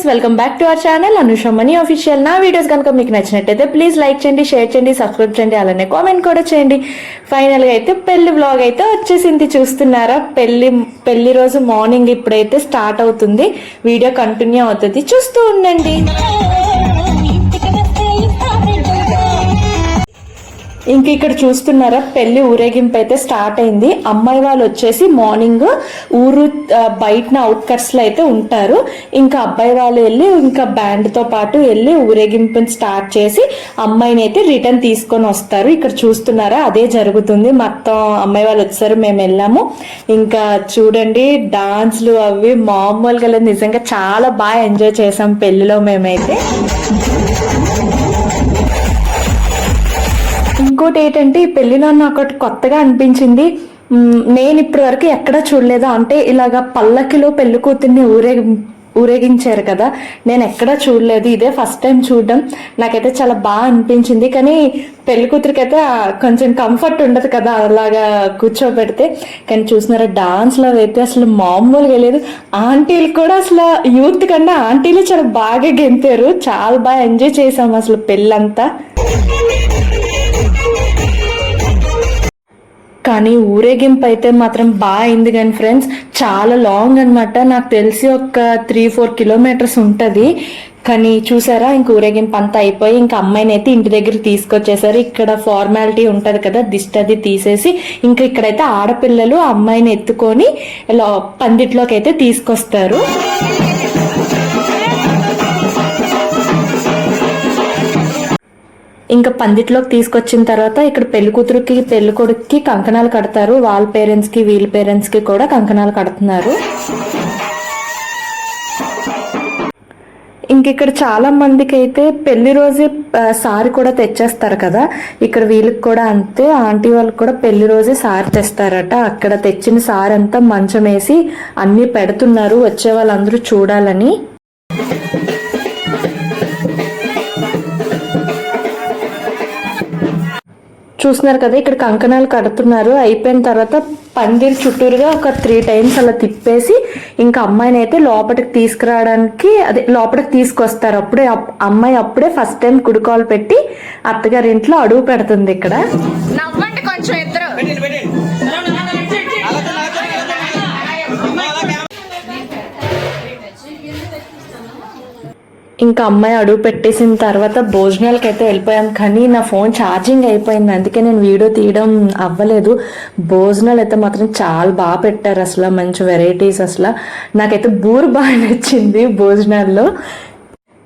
Guys welcome back to our channel Anusha money official నా videos కనుక మీకు నచ్చినట్టయితే ప్లీజ్ లైక్ చేయండి షేర్ చేయండి సబ్స్క్రైబ్ చేయండి అలానే కామెంట్ కూడా చేయండి. ఫైనల్గా అయితే పెళ్ళి బ్లాగ్ అయితే వచ్చేసింది. చూస్తున్నారా? పెళ్ళి పెళ్ళి రోజు మార్నింగ్ ఇప్పుడైతే స్టార్ట్ అవుతుంది. వీడియో కంటిన్యూ అవుతుంది. చూస్తూ ఉండండి. ఇంక ఇక్కడ చూస్తున్నారా పెళ్ళి ఊరేగింపు అయితే స్టార్ట్ అయింది. అమ్మాయి వాళ్ళు వచ్చేసి మార్నింగ్ ఊరు బయటన అవుట్కట్స్లో అయితే ఉంటారు. ఇంకా అబ్బాయి వాళ్ళు వెళ్ళి ఇంకా బ్యాండ్తో పాటు వెళ్ళి ఊరేగింపుని స్టార్ట్ చేసి అమ్మాయిని అయితే రిటర్న్ తీసుకొని వస్తారు. ఇక్కడ చూస్తున్నారా అదే జరుగుతుంది. మొత్తం అమ్మాయి వాళ్ళు వచ్చారు మేము వెళ్ళాము. ఇంకా చూడండి డాన్స్లు అవి మామూలుగా నిజంగా చాలా బాగా ఎంజాయ్ చేసాం పెళ్ళిలో మేమైతే. ఇంకోటి ఏంటంటే ఈ పెళ్ళిలో నాకు ఒకటి కొత్తగా అనిపించింది. నేను ఇప్పటి వరకు ఎక్కడా చూడలేదు? అంటే ఇలాగా పల్లకిలో పెళ్ళి కూతుర్ని ఊరే ఊరేగించారు కదా. నేను ఎక్కడా చూడలేదు. ఇదే ఫస్ట్ టైం చూడడం. నాకైతే చాలా బాగా అనిపించింది. కానీ పెళ్ళి కూతురికి అయితే కొంచెం కంఫర్ట్ ఉండదు కదా అలాగా కూర్చోబెడితే. కానీ చూసినారా డాన్స్లో అయితే అసలు మామూలుగా లేదు. ఆంటీలు కూడా అసలు యూత్ కన్నా ఆంటీలు చాలా బాగా గెంతారు. చాలా బాగా ఎంజాయ్ చేసాం అసలు పెళ్ళంతా. కానీ ఊరేగింపు అయితే మాత్రం బాగా అయింది కానీ ఫ్రెండ్స్ చాలా లాంగ్ అనమాట నాకు తెలిసి ఒక త్రీ ఫోర్ కిలోమీటర్స్ ఉంటుంది. కానీ చూసారా ఇంక ఊరేగింపు అంతా అయిపోయి ఇంకా అమ్మాయిని అయితే ఇంటి దగ్గర తీసుకొచ్చేసారు. ఇక్కడ ఫార్మాలిటీ ఉంటుంది కదా దిష్టి అది తీసేసి ఇంకా ఇక్కడైతే ఆడపిల్లలు ఆ అమ్మాయిని ఎత్తుకొని ఇలా పందిట్లోకి అయితే తీసుకొస్తారు. ఇంకా పందిట్లోకి తీసుకొచ్చిన తర్వాత ఇక్కడ పెళ్ళి కూతురుకి పెళ్ళి కొడుకుకి కంకణాలు కడతారు. వాళ్ళ పేరెంట్స్కి వీళ్ళ పేరెంట్స్కి కూడా కంకణాలు కడుతున్నారు. ఇంక ఇక్కడ చాలా మందికి అయితే పెళ్ళి రోజే ఆ, సారీ కూడా తెచ్చేస్తారు కదా. ఇక్కడ వీళ్ళకి కూడా అంతే. ఆంటీ వాళ్ళకి కూడా పెళ్ళి రోజే సారీ తెస్తారట. అక్కడ తెచ్చిన సారీ అంతా మంచం వేసి అన్ని పెడుతున్నారు. వచ్చే వాళ్ళందరూ చూడాలని. చూస్తున్నారు కదా ఇక్కడ కంకణాలు కడుతున్నారు. అయిపోయిన తర్వాత పందిరి చుట్టూరుగా ఒక త్రీ టైమ్స్ అలా తిప్పేసి ఇంకా అమ్మాయిని అయితే లోపలికి తీసుకురావడానికి అదే లోపలికి తీసుకొస్తారు. అప్పుడే అప్- అమ్మాయి అప్పుడే ఫస్ట్ టైం కుడుకోలు పెట్టి అత్తగారి ఇంట్లో అడుగు పెడుతుంది ఇక్కడ. కొంచెం ఇద్దరు. ఇంకా అమ్మాయి అడుగు పెట్టేసిన తర్వాత భోజనాలకి అయితే వెళ్ళిపోయాం. కానీ నా ఫోన్ ఛార్జింగ్ అయిపోయింది. అందుకే నేను వీడియో తీయడం అవ్వలేదు. భోజనాలు అయితే మాత్రం చాలా బాగా పెట్టారు అసలు. మంచి వెరైటీస్ అసలు. నాకైతే బూరు బాగా నచ్చింది భోజనాల్లో.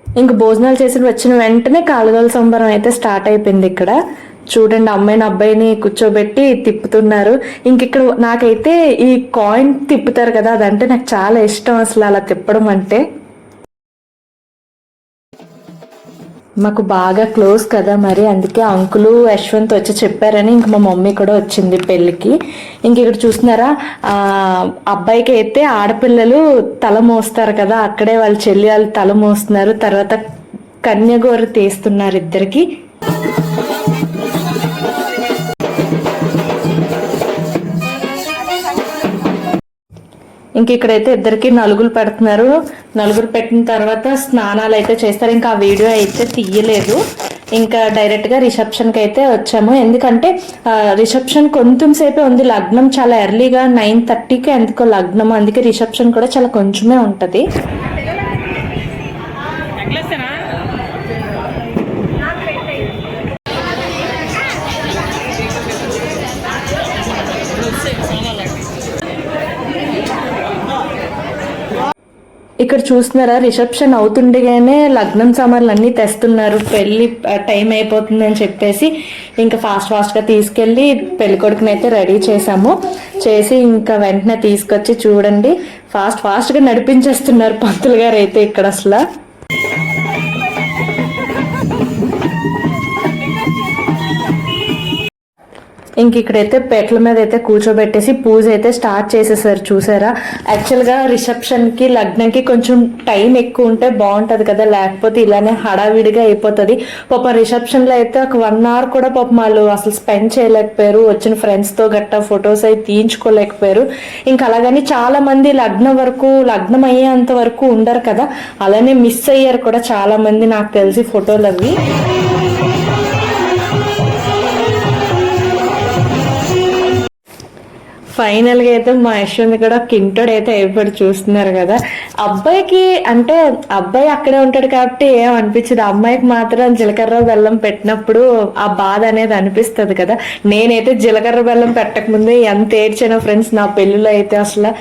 ఇంక భోజనాలు చేసి వచ్చిన వెంటనే కాలుగోల సంబరం అయితే స్టార్ట్ అయిపోయింది ఇక్కడ. చూడండి అమ్మాయిని అబ్బాయిని కూర్చోబెట్టి తిప్పుతున్నారు. ఇంక ఇక్కడ నాకైతే ఈ కాయిన్ తిప్పుతారు కదా అదంటే నాకు చాలా ఇష్టం అసలు అలా తిప్పడం అంటే. మాకు బాగా క్లోజ్ కదా మరి అందుకే అంకులు యశ్వంత్ వచ్చి చెప్పారని ఇంక మా మమ్మీ కూడా వచ్చింది పెళ్ళికి. ఇంక ఇక్కడ చూస్తున్నారా అబ్బాయికి అయితే ఆడపిల్లలు తల మోస్తారు కదా అక్కడే వాళ్ళ చెల్లి వాళ్ళు తల మోస్తున్నారు తర్వాత కన్యగోరు తీస్తున్నారు ఇద్దరికి. ఇంక ఇక్కడైతే ఇద్దరికి నలుగురు పెడుతున్నారు. నలుగురు పెట్టిన తర్వాత స్నానాలు అయితే చేస్తారు. ఇంకా ఆ వీడియో అయితే తీయలేదు. ఇంకా డైరెక్ట్గా రిసెప్షన్కి అయితే వచ్చాము. ఎందుకంటే రిసెప్షన్ కొంచెం సేపే ఉంది. లగ్నం చాలా ఎర్లీగా నైన్ థర్టీకి ఎందుకో లగ్నం. అందుకే రిసెప్షన్ కూడా చాలా కొంచెమే ఉంటుంది. ఇక్కడ చూస్తున్నారా రిసెప్షన్ అవుతుండగానే లగ్నం సామాన్లు అన్ని తెస్తున్నారు పెళ్ళి టైం అయిపోతుంది అని చెప్పేసి ఇంకా ఫాస్ట్ ఫాస్ట్గా తీసుకెళ్ళి పెళ్ళి కొడుకుని అయితే రెడీ చేసాము చేసి ఇంకా వెంటనే తీసుకొచ్చి చూడండి. ఫాస్ట్ ఫాస్ట్గా నడిపించేస్తున్నారు పంతులు గారు అయితే ఇక్కడ అసలు. ఇంక ఇక్కడైతే పెట్ల మీద అయితే కూర్చోబెట్టేసి పూజ అయితే స్టార్ట్ చేసేసారు చూసారా? యాక్చువల్గా రిసెప్షన్కి లగ్నంకి కొంచెం టైం ఎక్కువ ఉంటే బాగుంటుంది కదా. లేకపోతే ఇలానే హడావిడిగా అయిపోతుంది. పాప రిసెప్షన్లో అయితే ఒక వన్ అవర్ కూడా పాపం వాళ్ళు అసలు స్పెండ్ చేయలేకపోయారు. వచ్చిన ఫ్రెండ్స్తో గట్టా ఫొటోస్ అయితే తీయించుకోలేకపోయారు. ఇంకా అలాగని చాలా మంది లగ్నం వరకు లగ్నం అయ్యేంత వరకు ఉండరు కదా. అలానే మిస్ అయ్యారు కూడా చాలా మంది నాకు తెలిసి ఫోటోలు అవి. ఫైనల్గా అయితే మా యశ్వంత్ కూడా కింటోడ్ అయితే ఏర్పడి చూస్తున్నారు కదా. అబ్బాయికి అంటే అబ్బాయి అక్కడే ఉంటాడు కాబట్టి ఏం అనిపించదు. అమ్మాయికి మాత్రం జీలకర్ర బెల్లం పెట్టినప్పుడు ఆ బాధ అనేది అనిపిస్తుంది కదా. నేనైతే జీలకర్ర బెల్లం పెట్టక ముందే ఎంత ఏడ్చానో ఫ్రెండ్స్ నా పెళ్ళిలో అయితే అసలు.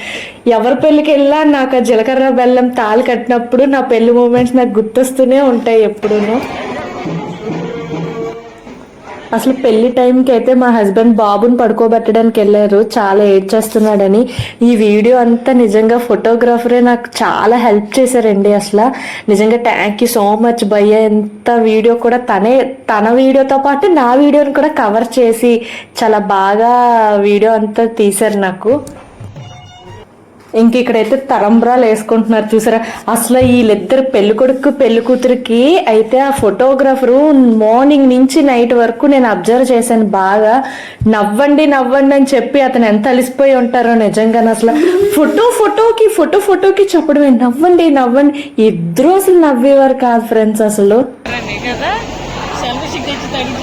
ఎవరి పెళ్ళికి వెళ్ళా నాకు ఆ జీలకర్ర బెల్లం తాళి కట్టినప్పుడు నా పెళ్ళి మూమెంట్స్ నాకు గుర్తొస్తూనే ఉంటాయి ఎప్పుడూనూ. అసలు పెళ్ళి టైంకి అయితే మా హస్బెండ్ బాబుని పడుకోబెట్టడానికి వెళ్ళారు. చాలా ఏడ్చేస్తున్నాడని. ఈ వీడియో అంతా నిజంగా ఫోటోగ్రాఫరే నాకు చాలా హెల్ప్ చేశారండి అసలు. నిజంగా థ్యాంక్ యూ సో మచ్ భయ్య. ఎంత వీడియో కూడా తనే తన వీడియోతో పాటు నా వీడియోని కూడా కవర్ చేసి చాలా బాగా వీడియో అంతా తీశారు నాకు. ఇంక ఇక్కడైతే తరంబ్రాలు వేసుకుంటున్నారు చూసారా? అసలు వీళ్ళిద్దరు పెళ్ళి కొడుకు పెళ్ళి కూతురికి అయితే ఆ ఫోటోగ్రాఫరు మార్నింగ్ నుంచి నైట్ వరకు నేను అబ్జర్వ్ చేశాను. బాగా నవ్వండి నవ్వండి అని చెప్పి అతను ఎంత అలిసిపోయి ఉంటారో నిజంగా అసలు. ఫోటో ఫోటోకి ఫోటో ఫోటోకి చెప్పడమే. నవ్వండి నవ్వండి. ఇద్దరు అసలు నవ్వేవారు కాదు ఫ్రెండ్స్ అసలు. కదా.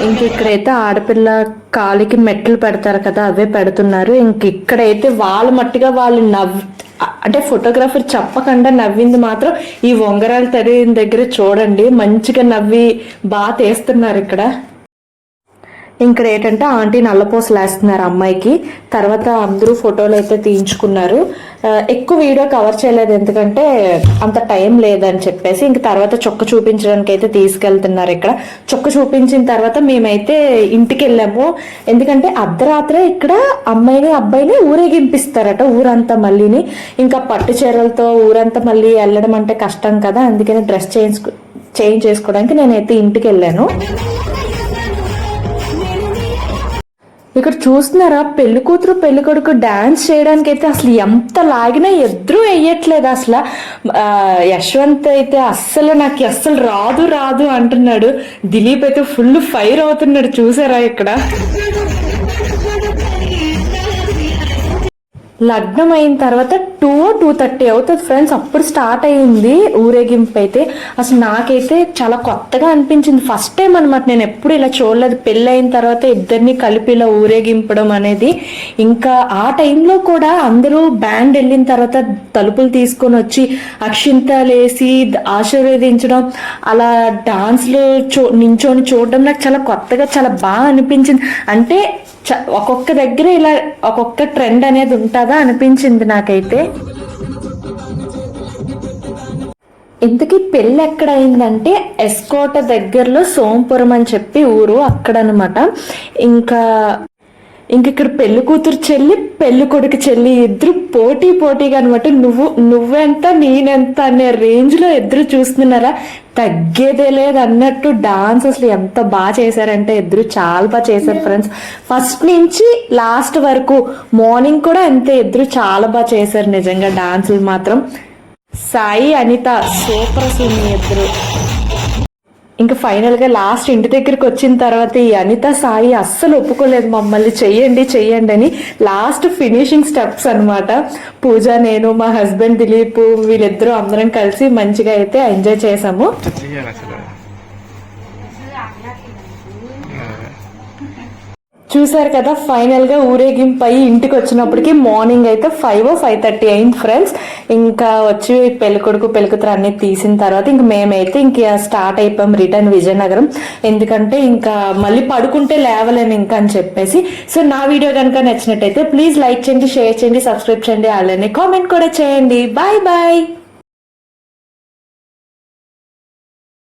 ఇంక ఇక్కడైతే ఆడపిల్ల కాలికి మెట్లు పెడతారు కదా అవే పెడుతున్నారు. ఇంక ఇక్కడైతే వాళ్ళు మట్టుగా వాళ్ళు నవ్వు అంటే ఫోటోగ్రాఫర్ చెప్పకుండా నవ్వింది మాత్రం ఈ ఉంగరాలు తరిగిన దగ్గర చూడండి మంచిగా నవ్వి బాగా తీస్తున్నారు ఇక్కడ. ఇక్కడ ఏంటంటే ఆంటీ నల్లపూసలు వేస్తున్నారు అమ్మాయికి. తర్వాత అందరూ ఫోటోలు అయితే తీయించుకున్నారు. ఎక్కువ వీడియో కవర్ చేయలేదు ఎందుకంటే అంత టైం లేదని చెప్పేసి ఇంక తర్వాత చొక్క చూపించడానికి అయితే తీసుకెళ్తున్నారు ఇక్కడ. చొక్క చూపించిన తర్వాత మేమైతే ఇంటికి వెళ్ళాము ఎందుకంటే అర్ధరాత్రే ఇక్కడ అమ్మాయిని అబ్బాయిని ఊరేగింపిస్తారట ఊరంతా మళ్ళీని. ఇంకా పట్టు చీరలతో ఊరంతా మళ్ళీ వెళ్ళడం అంటే కష్టం కదా. అందుకని డ్రెస్ చేంజ్ చేంజ్ చేసుకోవడానికి నేనైతే ఇంటికి వెళ్ళాను ఇక్కడ చూస్తున్నారా? పెళ్ళి కూతురు పెళ్ళి కొడుకు డాన్స్ చేయడానికి అయితే అసలు ఎంత లాగినా ఎదురు వేయట్లేదు అసలు. ఆ, యశ్వంత్ అయితే అస్సలు నాకు అస్సలు రాదు రాదు అంటున్నాడు. దిలీప్ అయితే ఫుల్ ఫైర్ అవుతున్నాడు చూసారా ఇక్కడ? లగ్నం అయిన తర్వాత టూ టూ థర్టీ అవుతుంది ఫ్రెండ్స్ అప్పుడు స్టార్ట్ అయ్యింది ఊరేగింపు అయితే అసలు నాకైతే చాలా కొత్తగా అనిపించింది. ఫస్ట్ టైం అనమాట నేను ఎప్పుడు ఇలా చూడలేదు. పెళ్ళి అయిన తర్వాత ఇద్దరిని కలిపి ఇలా ఊరేగింపడం అనేది. ఇంకా ఆ టైంలో కూడా అందరూ బ్యాండ్ వెళ్ళిన తర్వాత తలుపులు తీసుకొని వచ్చి అక్షింతలు వేసి ఆశీర్వదించడం అలా డాన్స్లు చూ నించొని చూడడం నాకు చాలా కొత్తగా చాలా బాగా అనిపించింది. అంటే ఒక్కొక్క దగ్గర ఇలా ఒక్కొక్క ట్రెండ్ అనేది ఉంటుందా అనిపించింది నాకైతే. ఇంతకీ పెళ్ళి ఎక్కడైందంటే ఎస్కోట దగ్గరలో సోంపురం అని చెప్పి ఊరు అక్కడ అనమాట ఇంకా ఇంక ఇక్కడ పెళ్ళి కూతురు చెల్లి పెళ్ళి కొడుకు చెల్లి ఇద్దరు పోటీ పోటీగా అనమాట నువ్వు నువ్వెంత నేనెంత అనే రేంజ్లో ఇద్దరు చూస్తున్నారా? తగ్గేదే లేదు అన్నట్టు డాన్స్ అసలు ఎంత బాగా చేశారంటే ఇద్దరు చాలా బాగా చేశారు ఫ్రెండ్స్. ఫస్ట్ నుంచి లాస్ట్ వరకు మార్నింగ్ కూడా అంతే ఇద్దరు చాలా బాగా చేశారు నిజంగా డాన్సులు మాత్రం. సాయి అనిత సూపర్ మీ ఇద్దరు. ఇంకా ఫైనల్గా లాస్ట్ ఇంటి దగ్గరికి వచ్చిన తర్వాత ఈ అనిత సాయి అస్సలు ఒప్పుకోలేదు మమ్మల్ని. చెయ్యండి చెయ్యండి అని లాస్ట్ ఫినిషింగ్ స్టెప్స్ అనమాట పూజ నేను మా హస్బెండ్ దిలీప్ వీళ్ళిద్దరూ అందరం కలిసి మంచిగా అయితే ఎంజాయ్ చేసాము చెయ్యాలి అసలు చూసారు కదా ఫైనల్గా ఊరేగింపు అయ్యి ఇంటికి వచ్చినప్పటికి మార్నింగ్ అయితే ఫైవ్ ఫైవ్ థర్టీ అయింది ఫ్రెండ్స్ ఇంకా వచ్చి పెళ్ళికొడుకు పెళ్ళికూతురు అన్ని తీసిన తర్వాత ఇంక మేమైతే ఇంక స్టార్ట్ అయిపోయాం రిటర్న్ విజయనగరం. ఎందుకంటే ఇంకా మళ్ళీ పడుకుంటే లేవలేను ఇంకా అని చెప్పేసి. సో నా వీడియో కనుక నచ్చినట్టయితే ప్లీజ్ లైక్ చేయండి షేర్ చేయండి సబ్స్క్రైబ్ చేయండి. అలానే కామెంట్ కూడా చేయండి. Bye bye